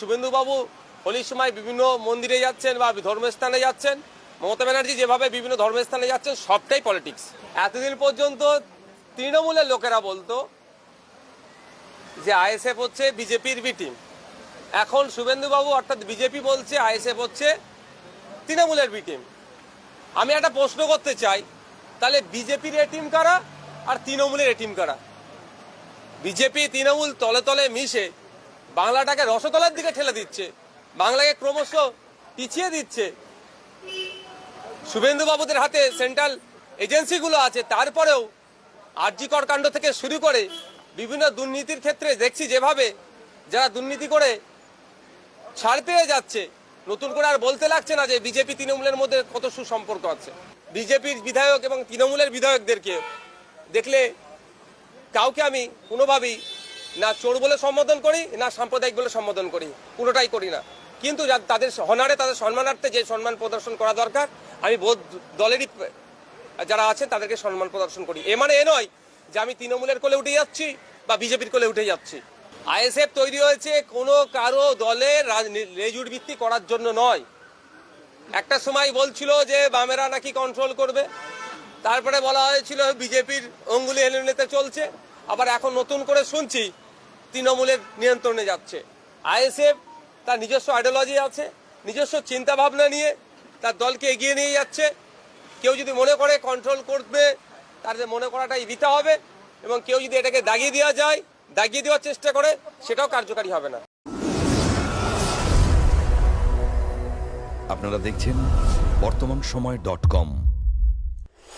শুভেন্দুবাবু হোলির সময় বিভিন্ন মন্দিরে যাচ্ছেন বা ধর্মস্থানে যাচ্ছেন। মমতা ব্যানার্জি যেভাবে বিভিন্ন ধর্মস্থানে যাচ্ছেন, সবটাই পলিটিক্স এতদিন পর্যন্ত তৃণমূলের লোকেরা বলতো যে আইএসএফ হচ্ছে বিজেপির বি টিম এখন শুভেন্দুবাবু অর্থাৎ বিজেপি বলছে আইএসএফ হচ্ছে তৃণমূলের বি টিম আমি একটা প্রশ্ন করতে চাই, তাহলে বিজেপির এ টিম কারা আর তৃণমূলের এ টিম কারা? বিজেপি, তৃণমূল তলে তলে মিশে বাংলাটাকে রসতলার দিকে ঠেলে দিচ্ছে। বাংলাকে ক্রমশ পিছিয়ে দিচ্ছে। শুভেন্দু বাবুদের হাতে সেন্ট্রাল এজেন্সিগুলো আছে। তারপরেও আরজিকর কাণ্ড থেকে শুরু করে বিভিন্ন দুর্নীতির ক্ষেত্রে দেখছি যেভাবে যারা দুর্নীতি করে ছাড় পেয়ে যাচ্ছে, নতুন করে আর বলতে লাগছে না যে বিজেপি তৃণমূলের মধ্যে কত সুসম্পর্ক আছে। বিজেপির বিধায়ক এবং তৃণমূলের বিধায়কদেরকে দেখলে কাউকে আমি কোনোভাবেই না চোর বলে সম্বোধন করি, না সাম্প্রদায়িক বলে সম্বোধন করি, কোনোটাই করি না। কিন্তু তাদের হনারে তাদের সম্মানার্থে যে সম্মান প্রদর্শন করা দরকার, আমি বোধ, দলেরই যারা আছেন তাদেরকে সম্মান প্রদর্শন করি। এ মানে এ নয় যে আমি তৃণমূলের কোলে উঠে যাচ্ছি বা বিজেপির কোলে উঠে যাচ্ছি। আইএসএফ তৈরি হয়েছে কোনো কারও দলের লেজুর ভিত্তি করার জন্য নয়। একটা সময় বলছিল যে বামেরা নাকি কন্ট্রোল করবে। তারপরে বলা হয়েছিল বিজেপির অঙ্গুলি হেলমেতে চলছে। আবার এখন নতুন করে শুনছি তৃণমূলের নিয়ন্ত্রণে যাচ্ছে। আইএসএফ তার নিজস্ব আইডিওলজি আছে, নিজস্ব চিন্তা ভাবনা নিয়ে তার দলকে এগিয়ে নিয়ে যাচ্ছে। কেউ যদি মনে করে কন্ট্রোল করবে, তার যে মনে করাটাই দিতে হবে এবং কেউ যদি এটাকে দাগিয়ে দেওয়া যায়, দাগিয়ে দেওয়ার চেষ্টা করে, সেটাও কার্যকারী হবে না। আপনারা দেখছেন বর্তমান সময় ডট কম